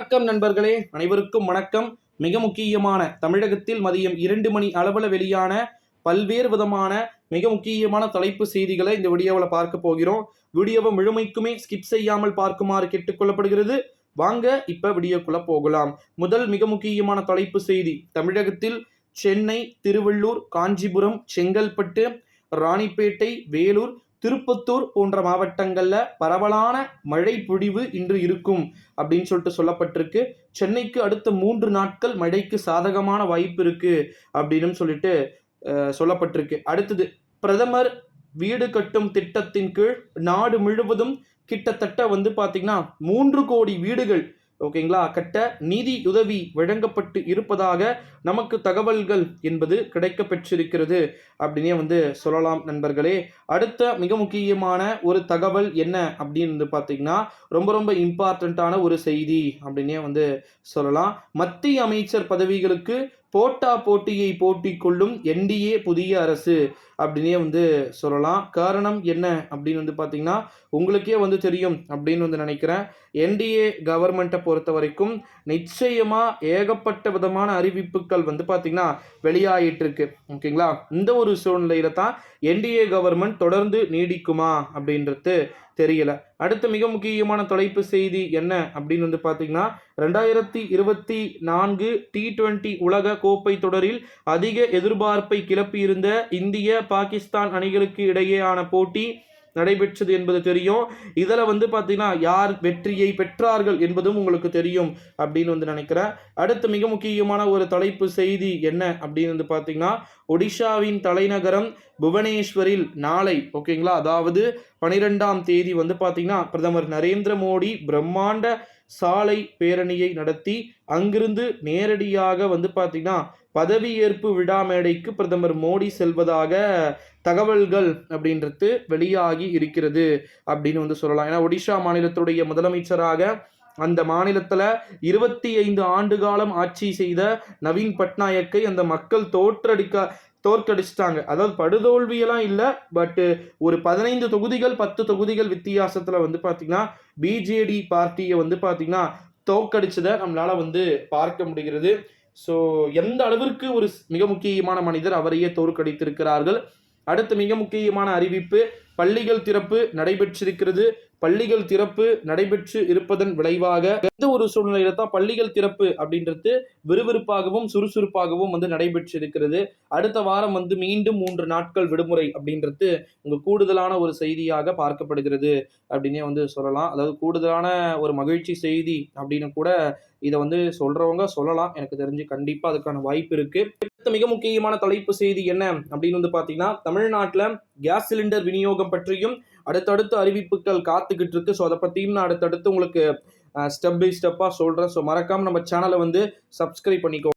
வணக்கம் நண்பர்களே. அனைவருக்கும் வணக்கம். மிக முக்கியமான தமிழகத்தில் மதியம் இரண்டு மணி அளவில் வெளியான பல்வேறு விதமான மிக முக்கியமான தலைப்பு செய்திகளை இந்த வீடியோவில் பார்க்க போகிறோம். வீடியோவை முழுமைக்குமே ஸ்கிப் செய்யாமல் பார்க்குமாறு கேட்டுக்கொள்ளப்படுகிறது வாங்க இப்ப வீடியோக்குள்ள போகலாம். முதல் மிக முக்கியமான தலைப்பு செய்தி. தமிழகத்தில் சென்னை திருவள்ளூர் காஞ்சிபுரம் செங்கல்பட்டு ராணிப்பேட்டை வேலூர் திருப்பத்தூர் போன்ற மாவட்டங்களில் பரவலான மழை பொழிவு இன்று இருக்கும் அப்படின்னு சொல்லிட்டு சொல்லப்பட்டிருக்கு. சென்னைக்கு அடுத்த மூன்று நாட்கள் மழைக்கு சாதகமான வாய்ப்பு இருக்குது அப்படின்னு சொல்லிட்டு சொல்லப்பட்டிருக்கு. அடுத்தது பிரதமர் வீடு கட்டும் திட்டத்தின் கீழ் நாடு முழுவதும் கிட்டத்தட்ட வந்து பார்த்திங்கன்னா மூன்று கோடி வீடுகள் ஓகேங்களா? கட்ட நிதி உதவி வழங்கப்பட்டு இருப்பதாக நமக்கு தகவல்கள் என்பது கிடைக்க பெற்றிருக்கிறது அப்படின்னே வந்து சொல்லலாம் நண்பர்களே. அடுத்த மிக முக்கியமான ஒரு தகவல் என்ன அப்படின்னு பார்த்தீங்கன்னா ரொம்ப ரொம்ப இம்பார்ட்டண்ட்டான ஒரு செய்தி அப்படின்னே வந்து சொல்லலாம். மத்திய அமைச்சர் பதவிகளுக்கு போட்டா போட்டியை போட்டி கொள்ளும் என்டிஏ புதிய அரசு அப்படின்னே வந்து சொல்லலாம். காரணம் என்ன அப்படின்னு வந்து பார்த்தீங்கன்னா உங்களுக்கே வந்து தெரியும் அப்படின்னு வந்து நினைக்கிறேன். என்டிஏ கவர்மெண்ட்டை பொறுத்த வரைக்கும் நிச்சயமாக ஏகப்பட்ட விதமான அறிவிப்புகள் வந்து பார்த்தீங்கன்னா வெளியாயிட்டுருக்கு. ஓகேங்களா? இந்த ஒரு சூழ்நிலையில தான் என்டிஏ கவர்மெண்ட் தொடர்ந்து நீடிக்குமா அப்படின்றது தெரியல. அடுத்து மிக முக்கியமான தொலைப்பு செய்தி என்ன அப்படின்னு வந்து பார்த்தீங்கன்னா ரெண்டாயிரத்தி இருபத்தி நான்கு டி டுவெண்ட்டி உலக கோப்பை தொடரில் அதிக எதிர்பார்ப்பை கிளப்பியிருந்த இந்திய பாகிஸ்தான் அணிகளுக்கு இடையேயான போட்டி நடைபெற்றது என்பது தெரியும். இதில் வந்து பார்த்தீங்கன்னா யார் வெற்றியை பெற்றார்கள் என்பதும் உங்களுக்கு தெரியும் அப்படின்னு வந்து நினைக்கிறேன். அடுத்து மிக முக்கியமான ஒரு தலைப்பு செய்தி என்ன அப்படின்னு வந்து பார்த்தீங்கன்னா ஒடிஷாவின் தலைநகரம் புவனேஸ்வரில் நாளை ஓகேங்களா? அதாவது பனிரெண்டாம் தேதி வந்து பார்த்தீங்கன்னா பிரதமர் நரேந்திர மோடி பிரம்மாண்ட சாலை பேரணியை நடத்தி அங்கிருந்து நேரடியாக வந்து பார்த்தீங்கன்னா பதவியேற்பு விழா மேடைக்கு பிரதமர் மோடி செல்வதாக தகவல்கள் அப்படின்றது வெளியாகி இருக்கிறது அப்படின்னு வந்து சொல்லலாம். ஏன்னா ஒடிஷா மாநிலத்துடைய முதலமைச்சராக அந்த மாநிலத்தில் இருபத்தி ஐந்து ஆண்டு காலம் ஆட்சி செய்த நவீன் பட்நாயக்கை அந்த மக்கள் தோற்றடிக்க தோற்கடிச்சிட்டாங்க. அதாவது படுதோல்வியெல்லாம் இல்லை பட்டு ஒரு பதினைந்து தொகுதிகள் பத்து தொகுதிகள் வித்தியாசத்தில் வந்து பார்த்திங்கன்னா பிஜேடி பார்ட்டியை வந்து பார்த்தீங்கன்னா தோற்கடிச்சதை நம்மளால் வந்து பார்க்க முடிகிறது. ஸோ எந்த அளவிற்கு ஒரு மிக முக்கியமான மனிதர் அவரையே தோற்கடித்திருக்கிறார்கள்? அடுத்து மிக முக்கியமான அறிவிப்பு பள்ளிகள் திறப்பு நடைபெற்றிருக்கிறது. பள்ளிகள் திறப்பு நடைபெற்று இருப்பதன் விளைவாக எந்த ஒரு சூழ்நிலையில தான் பள்ளிகள் திறப்பு அப்படின்றது விறுவிறுப்பாகவும் சுறுசுறுப்பாகவும் வந்து நடைபெற்றிருக்கிறது. அடுத்த வாரம் வந்து மீண்டும் மூன்று நாட்கள் விடுமுறை அப்படின்றது உங்க கூடுதலான ஒரு செய்தியாக பார்க்கப்படுகிறது அப்படின்னே வந்து சொல்லலாம். அதாவது கூடுதலான ஒரு மகிழ்ச்சி செய்தி அப்படின்னு கூட இதை வந்து சொல்றவங்க சொல்லலாம். எனக்கு தெரிஞ்சு கண்டிப்பா அதுக்கான வாய்ப்பு இருக்கு. அடுத்த மிக முக்கியமான தலைப்பு செய்தி என்ன அப்படின்னு வந்து பார்த்தீங்கன்னா தமிழ்நாட்டில் கேஸ் சிலிண்டர் விநியோகம் பற்றியும் அடுத்தடுத்து அறிவிப்புகள் காத்துக்கிட்டு இருக்கு. ஸோ அதை பற்றியும் நான் அடுத்தடுத்து உங்களுக்கு ஸ்டெப் பை ஸ்டெப்பாக சொல்கிறேன் ஸோ மறக்காமல் நம்ம சேனலை வந்து சப்ஸ்கிரைப் பண்ணிக்கோ.